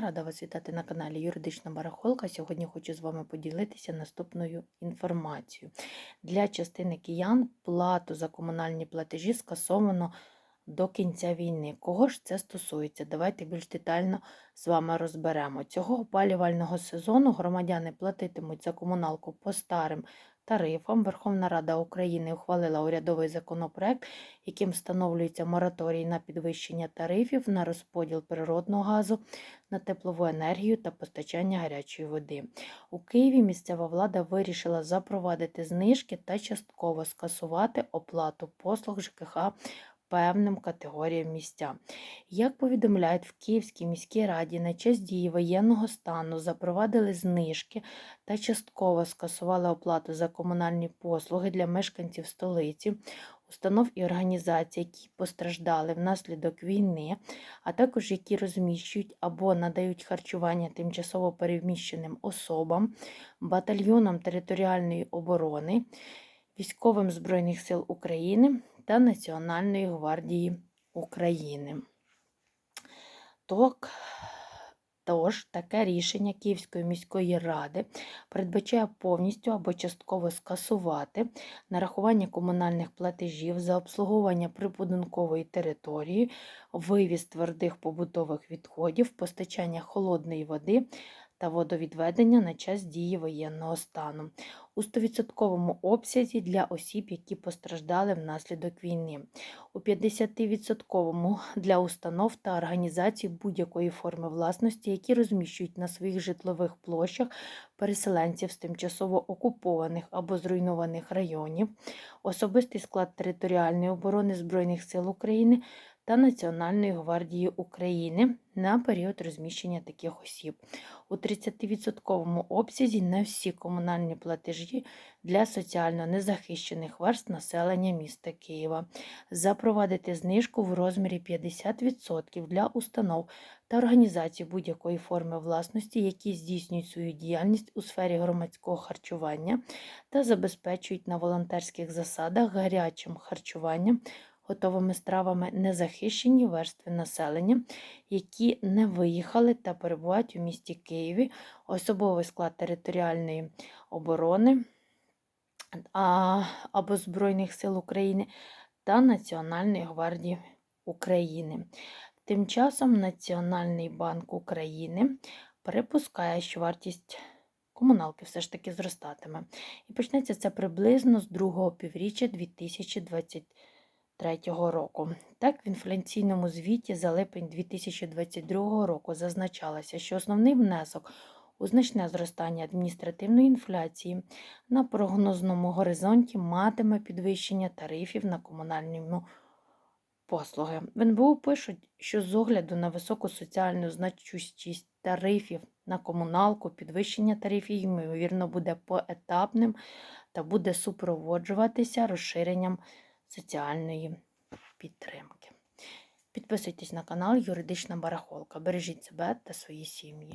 рада вас вітати на каналі Юридична Барахолка. Сьогодні хочу з вами поділитися наступною інформацією. Для частини киян плату за комунальні платежі скасовано до кінця війни. Кого ж це стосується? Давайте більш детально з вами розберемо. Цього опалювального сезону громадяни платитимуть за комуналку по старим тарифам. Верховна Рада України ухвалила урядовий законопроект, яким встановлюється мораторій на підвищення тарифів на розподіл природного газу, на теплову енергію та постачання гарячої води. У Києві місцева влада вирішила запровадити знижки та частково скасувати оплату послуг ЖКХ певним категоріям місця. Як повідомляють в Київській міській раді, на час дії воєнного стану запровадили знижки та частково скасували оплату за комунальні послуги для мешканців столиці, установ і організацій, які постраждали внаслідок війни, а також які розміщують або надають харчування тимчасово переміщеним особам, батальйонам територіальної оборони, військовим Збройних сил України та Національної гвардії України. Так, Тож, таке рішення Київської міської ради передбачає повністю або частково скасувати нарахування комунальних платежів за обслуговування прибудинкової території, вивіз твердих побутових відходів, постачання холодної води та водовідведення на час дії воєнного стану у 100% обсязі для осіб, які постраждали внаслідок війни, у 50% для установ та організацій будь-якої форми власності, які розміщують на своїх житлових площах переселенців з тимчасово окупованих або зруйнованих районів, особистий склад територіальної оборони Збройних сил України та Національної гвардії України на період розміщення таких осіб. У 30% обсязі на всі комунальні платежі для соціально незахищених верст населення міста Києва, запровадити знижку в розмірі 50% для установ та організацій будь-якої форми власності, які здійснюють свою діяльність у сфері громадського харчування та забезпечують на волонтерських засадах гарячим харчуванням готовими стравами незахищені верстви населення, які не виїхали та перебувають у місті Києві, особовий склад територіальної оборони або Збройних сил України та Національної гвардії України. Тим часом Національний банк України припускає, що вартість комуналки все ж таки зростатиме. І почнеться це приблизно з другого півріччя 2023 2023 року. Так, в інфляційному звіті за липень 2022 року зазначалося, що основний внесок у значне зростання адміністративної інфляції на прогнозному горизонті матиме підвищення тарифів на комунальні послуги. В НБУ пишуть, що з огляду на високу соціальну значущість тарифів на комуналку, підвищення тарифів, ймовірно, буде поетапним та буде супроводжуватися розширенням соціальної підтримки. Підписуйтесь на канал Юридична Барахолка. Бережіть себе та свої сім'ї.